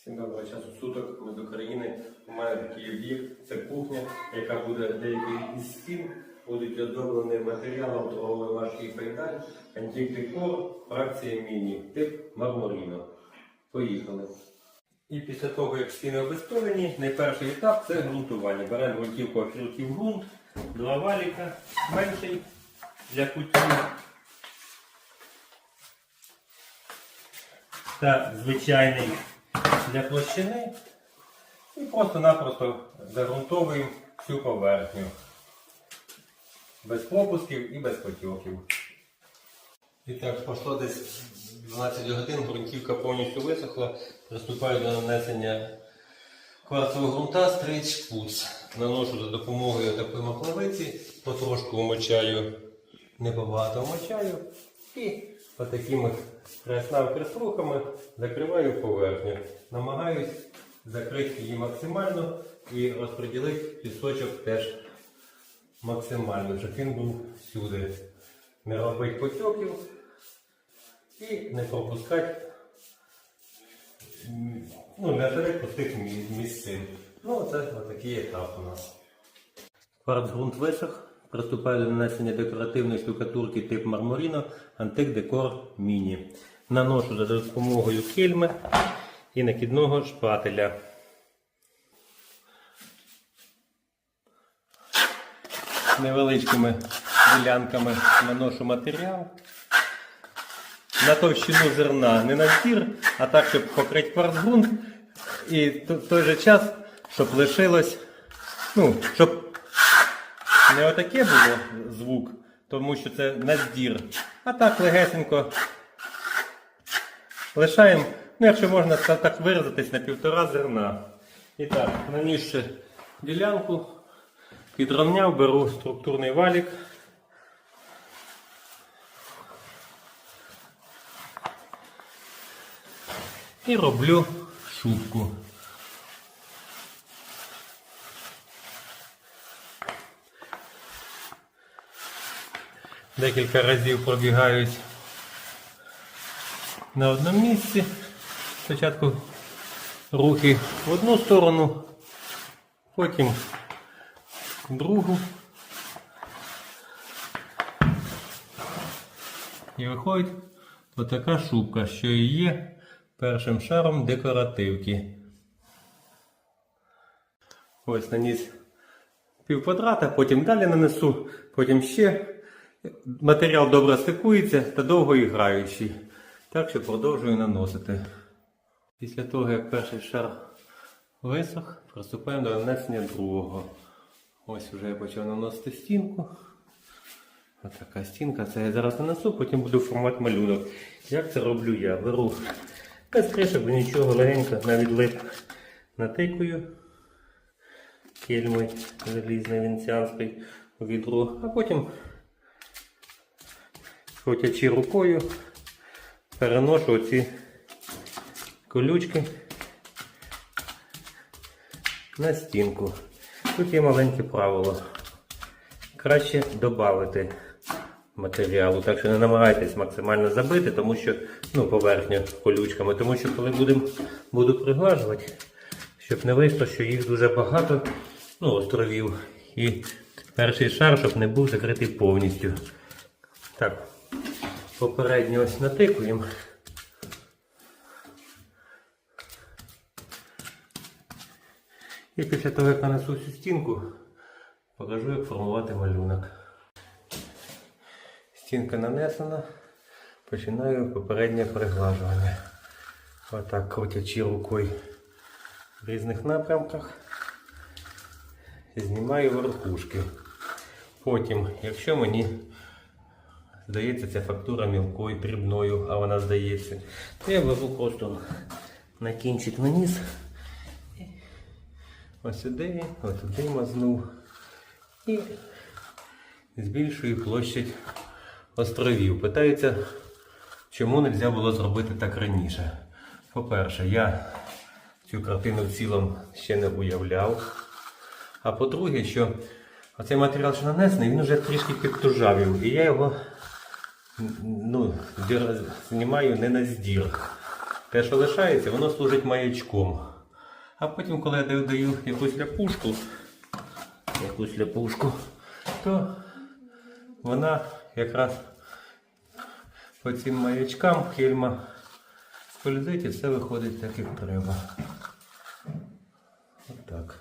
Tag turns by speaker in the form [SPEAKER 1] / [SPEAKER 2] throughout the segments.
[SPEAKER 1] Всім доброго часу суток. Ми з України. У мене такий об'єкт. Це кухня, яка буде деякий із стін. Будуть оздоблені матеріалом торговий важкий фейдаль, антик декор, фракція міні, тип мармуріно. Поїхали. І після того, як стіни обезпечені, найперший етап це ґрунтування. Беремо ґрунтівку окрутів ґрунт, два валіка, менший для кутів. та звичайний для площини. І просто-напросто загрунтовуємо всю поверхню. Без пропусків і без потьоків. І так, пройшло десь 12 годин, ґрунтівка повністю висохла. Приступаю до нанесення кварцевого ґрунта Stretch Puts. Наношу за допомогою такої маплавиці, потрошку вмочаю, небагато вмочаю. І отакими кресрухами закриваю поверхню. Намагаюсь закрити її максимально і розподілити пісочок теж максимально, щоб він був всюди. Не робити потьоків і не пропускати ну, не оставляти пустих місцин. Ну, це отакий етап у нас. Кварцґрунт висох. Приступаю до нанесення декоративної штукатурки тип Марморіно Антик Декор Міні. Наношу за допомогою кельми і накидного шпателя. Невеличкими ділянками наношу матеріал. На товщину зерна не на стір, а так, щоб покрити кварцґрунт. І в той же час, щоб лишилось, ну, щоб не отаке було звук, тому що це наздір. А так легесенько лишаємо, ну якщо можна так виразитись, на півтора зерна. І так, нанісши ділянку, підровняв, беру структурний валік. І роблю шубку. Декілька разів пробігаюсь на одному місці. Спочатку рухи в одну сторону, потім в другу. І виходить отака шубка, що і є першим шаром декоративки. Ось наніс пів квадрата, потім далі нанесу, потім ще. Матеріал добре стикується та довго іграючий. Так що продовжую наносити. Після того, як перший шар висох, приступаємо до нанесення другого. Ось вже я почав наносити стінку. Ось така стінка. Це я зараз нанесу, потім буду формувати малюнок. Як це роблю я? Беру без кришок, нічого легенько, навіть лип натикую кельми залізний венеціанський у відро, а потім крутячи рукою, переношу оці колючки на стінку. Тут є маленьке правило. Краще додати матеріалу, так що не намагайтесь максимально забити, тому що ну, поверхню колючками, тому що коли будем, буду приглажувати, щоб не вийшло, що їх дуже багато, ну, островів. І перший шар, щоб не був закритий повністю. Так, попередньо ось натикуємо. І після того, як нанесу цю стінку, покажу, як формувати малюнок. Стінка нанесена, починаю попереднє приглажування. Отак крутячи рукою в різних напрямках, знімаю верхушки. Потім, якщо мені здається, ця фактура мілкою, дрібною, а вона здається, то я беру просто на кінчик наніс. Ось сюди, ось сюди мазнув. І збільшую площадь островів. Питаються, чому не можна було зробити так раніше. По-перше, я цю картину в цілому ще не уявляв. А по-друге, що оцей матеріал, що нанесений, він вже трішки підтужавів. І я його ну, знімаю не на здір. те, що лишається, воно служить маячком. А потім, коли я даю, якусь ляпушку, якусь ляпушку, то вона якраз по цим маячкам кельма скользить і все виходить так, як треба. Отак.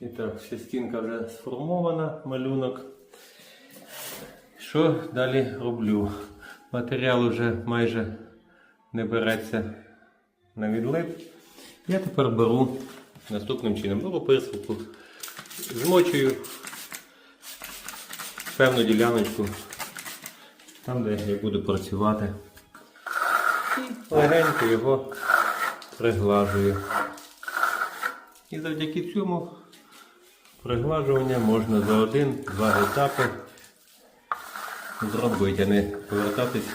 [SPEAKER 1] І так, частинка вже сформована, малюнок. Що далі роблю? Матеріал вже майже не береться на відлип. Я тепер беру наступним чином. Беру присилку, змочую певну діляночку, там, де я буду працювати. І легенько його приглажую. І завдяки цьому приглажування можна за один-два етапи зробити, а не повертатись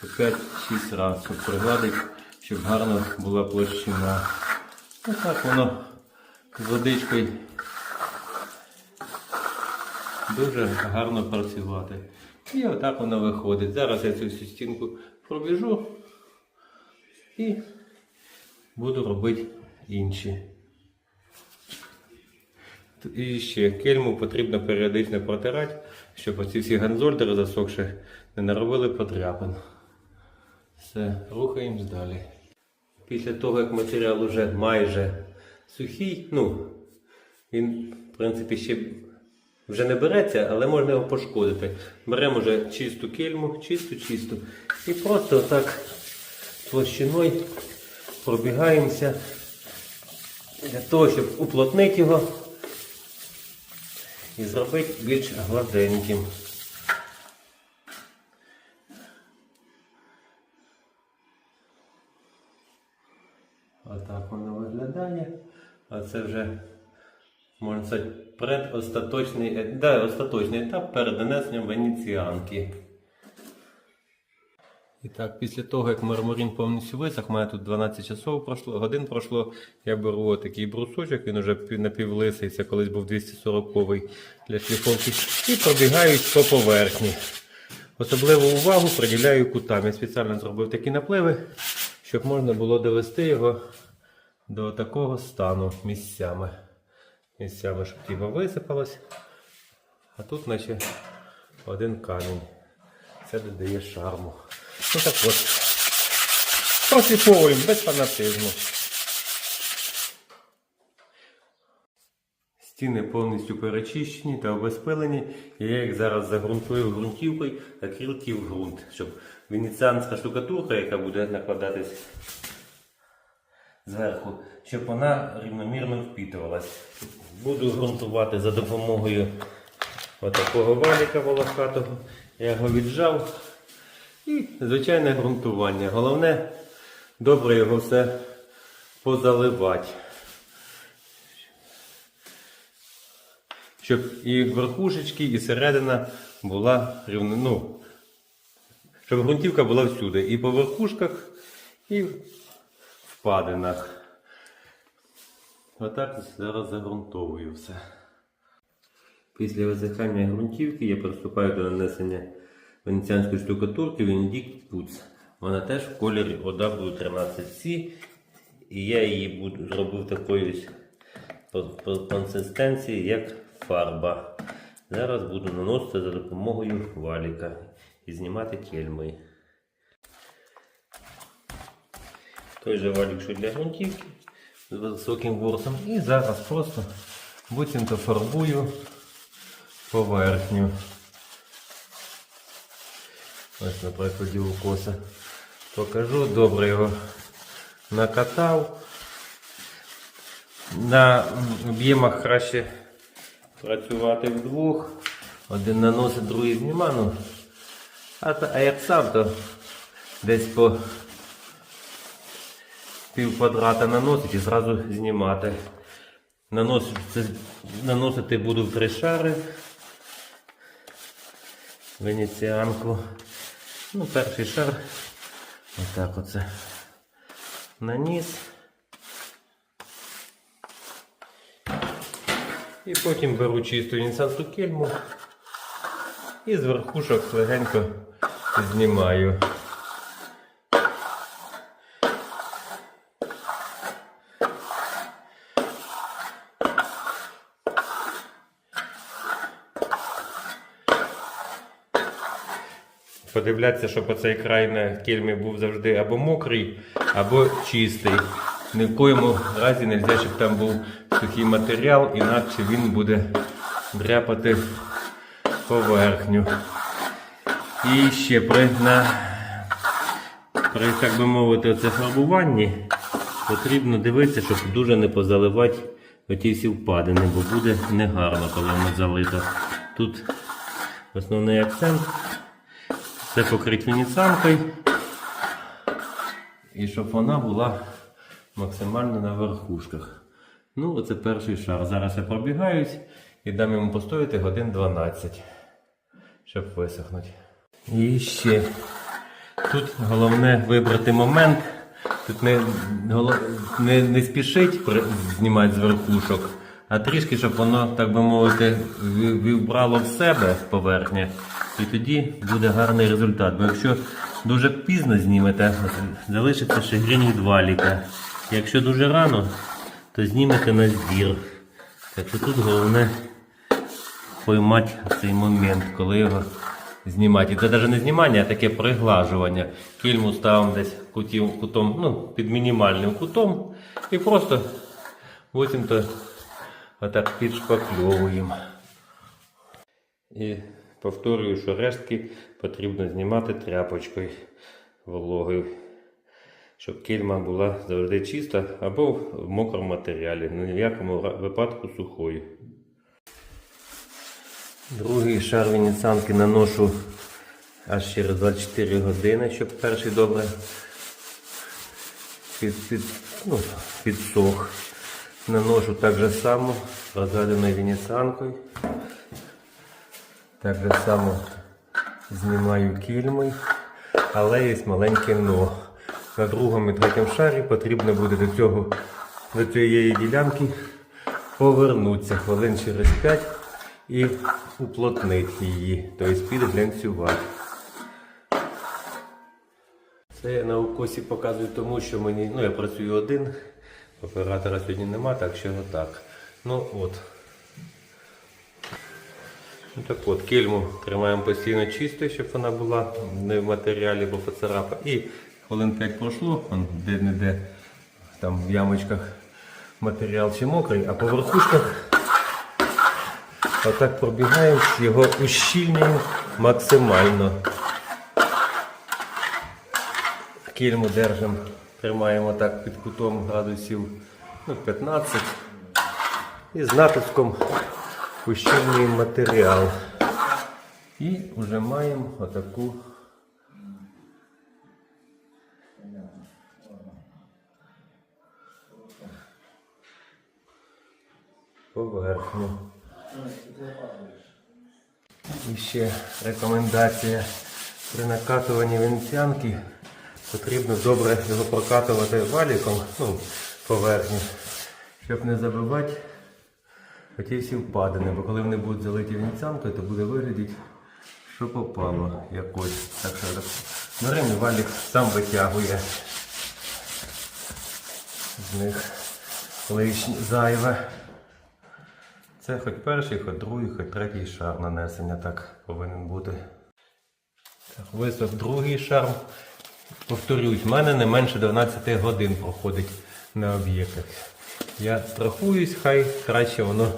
[SPEAKER 1] по 5-6 разів, щоб пригладити, щоб гарно була площина. Ось так воно з водичкою дуже гарно працювати. І отак воно виходить. Зараз я цю стінку пробіжу і буду робити інші. І ще кельму потрібно періодично протирати, щоб оці всі ганзольдери засохші не наробили подряпин. Все, рухаємось далі. Після того, як матеріал уже майже сухий, ну, він, в принципі, ще вже не береться, але можна його пошкодити. Беремо вже чисту кельму, чисту, чисту. І просто отак площиною пробігаємося для того, щоб уплотнити його і зробити більш гладеньким. Отак воно виглядає. А це вже, можна сказати, предостаточний, е- да, остаточний етап перед донесенням венеціанки. І так, після того, як мармурин повністю висох, мене тут 12 часов пройшло, годин пройшло, я беру отакий брусочок, він пів- напівлисий, це колись був 240-й для шліфовки, і пробігають по поверхні. Особливу увагу приділяю кутам. Я спеціально зробив такі напливи, щоб можна було довести його до такого стану місцями. Місцями, щоб тіба висипалось. А тут наче один камінь. Це додає шарму. Ну так от. Просліповуємо без фанатизму. Стіни повністю перечищені та обезпилені. Я їх зараз загрунтую ґрунтівкою акрилки в ґрунт, щоб венеціанська штукатурка, яка буде накладатись зверху, щоб вона рівномірно впітувалась. Буду ґрунтувати за допомогою отакого валіка волохатого. Я його віджав. І звичайне ґрунтування. Головне добре його все позаливати. Щоб і верхушечки, і середина була рівно, ну, щоб ґрунтівка була всюди. І по верхушках, і в впадинах. Отак зараз загрунтовую все. Після висихання ґрунтівки я приступаю до нанесення венеціанської штукатурки Венедикт Пуц. Вона теж в кольорі OW13C. І я її буду зробив по консистенції, як фарба. Зараз буду наносити за допомогою валіка і знімати кельми. Той же валік, що для ґрунтівки з високим ворсом. І зараз просто буцімто фарбую поверхню. Ось на прикладі укоса. Покажу, добре його накатав. На об'ємах краще працювати вдвох. Один наносить, другий зніма. Ну, а, а як сам, то десь по пів квадрата наносить і зразу знімати. Наносити, наносити буду в три шари. Венеціанку. Ну, перший шар. Отак оце. Наніс. І потім беру чисту інсанту кельму і з верхушок легенько знімаю. Подивлятися, щоб оцей край на кельмі був завжди або мокрий, або чистий. Ні в коєму разі не можна, щоб там був сухий матеріал, інакше він буде дряпати поверхню. І ще при, на, при так би мовити, оце фарбуванні потрібно дивитися, щоб дуже не позаливати оті всі впадини, бо буде негарно, коли воно залито. Тут основний акцент це покрити веніцянкою. І щоб вона була максимально на верхушках. Ну, оце перший шар. Зараз я пробігаюсь і дам йому постояти годин 12, щоб висохнути. І ще тут головне вибрати момент. Тут не, не, не спішить знімати з верхушок, а трішки, щоб воно, так би мовити, ві- вібрало в себе поверхня. І тоді буде гарний результат. Бо якщо дуже пізно знімете, залишиться ще грінь від валіка. Якщо дуже рано, то знімете на збір. Так що тут головне поймати цей момент, коли його знімати. І це навіть не знімання, а таке приглажування. Кільму ставимо десь кутів, кутом, ну, під мінімальним кутом і просто потім то отак підшпакльовуємо. І повторюю, що рештки потрібно знімати тряпочкою вологою, щоб кільма була завжди чиста або в мокрому матеріалі, ні в якому випадку сухою. Другий шар венеціанки наношу аж через 24 години, щоб перший добре під, під, ну, підсох. Наношу так же само розведеною венеціанкою. Так же само знімаю кільмою, але є маленьке но. На другому і третьому шарі потрібно буде до цього до цієї ділянки повернутися хвилин через 5 і уплотнити її, тобто підглянцювати. Це я на укосі показую тому, що мені, ну я працюю один, оператора сьогодні нема, так що отак. Ну от. Ну, так от, кельму тримаємо постійно чистою, щоб вона була не в матеріалі, бо поцарапа. І хвилин 5 пройшло, де-не-де там в ямочках матеріал чи мокрий, а по верхушках отак пробігаємо, його ущільнюємо максимально. Кільму держимо, тримаємо так під кутом градусів ну, 15 і з натиском ущільнюємо матеріал. І вже маємо отаку поверхню. І ще рекомендація при накатуванні венеціанки потрібно добре його прокатувати валіком, ну, поверхню, щоб не забивати оті всі впадини, бо коли вони будуть залиті венеціанкою, то буде виглядати, що попало якось. Так що так, беремо валік сам витягує з них лишнє зайве. Це хоч перший, хоч другий, хоч третій шар нанесення так повинен бути. Так, висох другий шар. Повторюсь, в мене не менше 12 годин проходить на об'єктах. Я страхуюсь, хай краще воно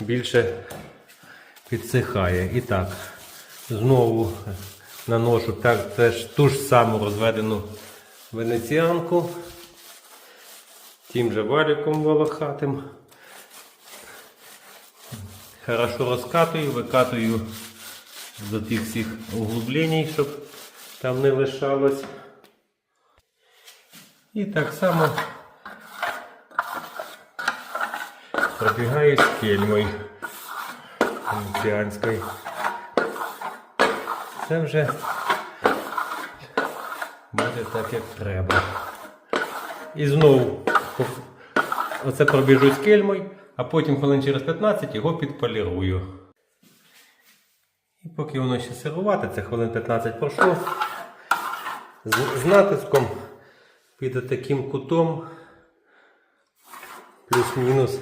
[SPEAKER 1] більше підсихає. І так, знову наношу так, теж ту ж саму розведену венеціанку. Тим же валіком волохатим. Хорошо розкатую, викатую до тих всіх углублень, щоб там не лишалось. І так само пробігаю з кельмою венеціанською. Це вже буде так, як треба. І знову оце пробіжу з кельмою, а потім хвилин через 15 його підполірую. І поки воно ще сирувати, це хвилин 15 пройшло. З, натиском під таким кутом плюс-мінус.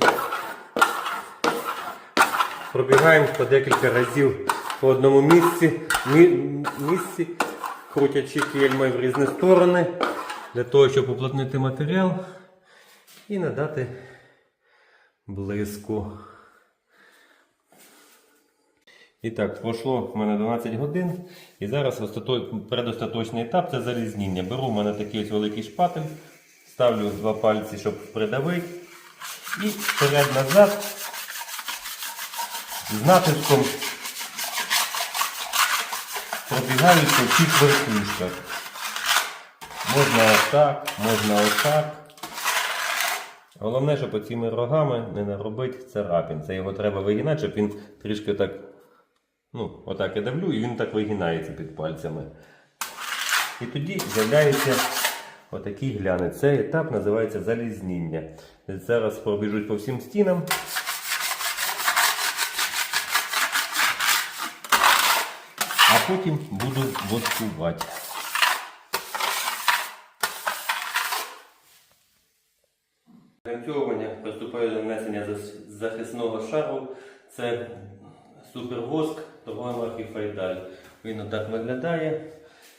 [SPEAKER 1] Пробігаємо по декілька разів по одному місці, мі- місці крутячи кельмою в різні сторони, для того, щоб уплотнити матеріал і надати блиску. І так, пройшло в мене 12 годин. І зараз остато- передостаточний етап це залізніння. Беру в мене такий ось великий шпатель, ставлю два пальці, щоб придавити. І вперед-назад з натиском пробігаюся в цих верхушках. Можна отак, можна отак. Головне, щоб оціми рогами не наробити царапін. Це його треба вигинати, щоб він трішки так. Ну, отак я давлю, і він так вигинається під пальцями. І тоді з'являється отакий глянець. Цей етап називається залізніння. Зараз пробіжуть по всім стінам. А потім буду воскувати. Гарантовування приступаю до нанесення захисного шару. Це супервоск торгової марки Файдаль. Він отак виглядає.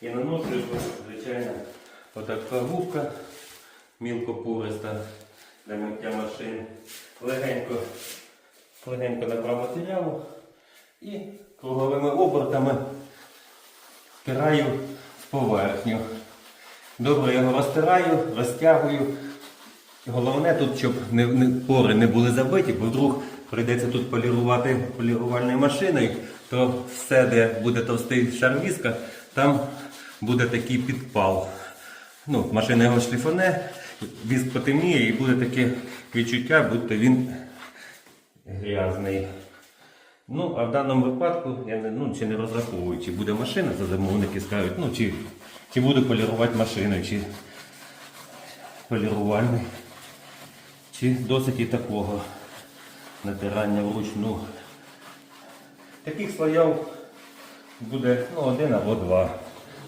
[SPEAKER 1] І наношу його, звичайно, отака губка мілкопориста для миття машин. Легенько, легенько набрав матеріалу і круговими обертами втираю в поверхню. Добре його розтираю, розтягую. Головне тут, щоб не, не, пори не були забиті, бо вдруг прийдеться тут полірувати полірувальною машиною, то все, де буде товстий шар віска, там буде такий підпал. Ну, машина його шліфоне, віск потемніє і буде таке відчуття, будто він грязний. Ну, а в даному випадку я не, ну, чи не розраховую, чи буде машина, це замовники скажуть, ну, чи, чи буду полірувати машину, чи полірувальний. Чи досить і такого натирання вручну. Таких слоїв буде ну, один або два.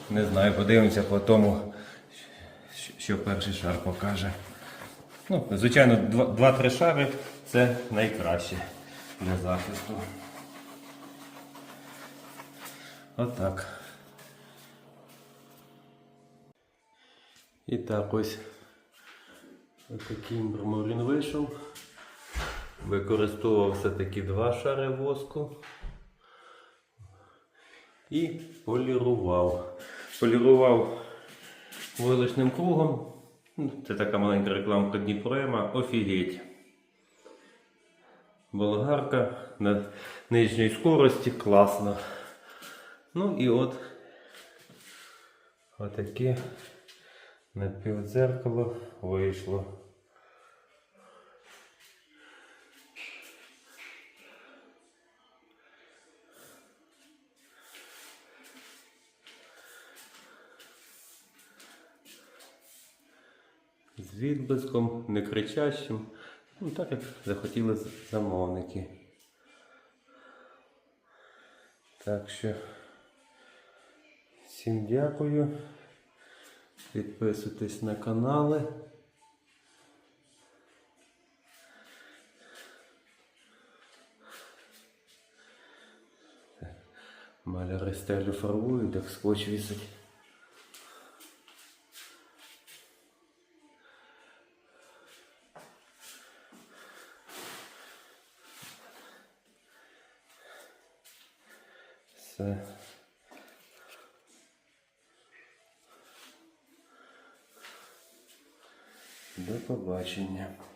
[SPEAKER 1] Не знаю, подивимося по тому, що- перший шар покаже. Ну, звичайно, два- два-три шари це найкраще для захисту. Отак. І так ось Отакий мармурин вийшов. Використовував все-таки два шари воску і полірував. Полірував войлочним кругом. Ну, Це така маленька рекламка Дніпроема. Офігеть. Болгарка на нижній скорості класно. Ну і от отаке напівдзеркало вийшло. З відблиском, не кричащим, ну так як захотіли замовники. Так що всім дякую. Підписуйтесь на канали. Маляри стелю фарбують, так скотч вісить. ရှင်မြတ်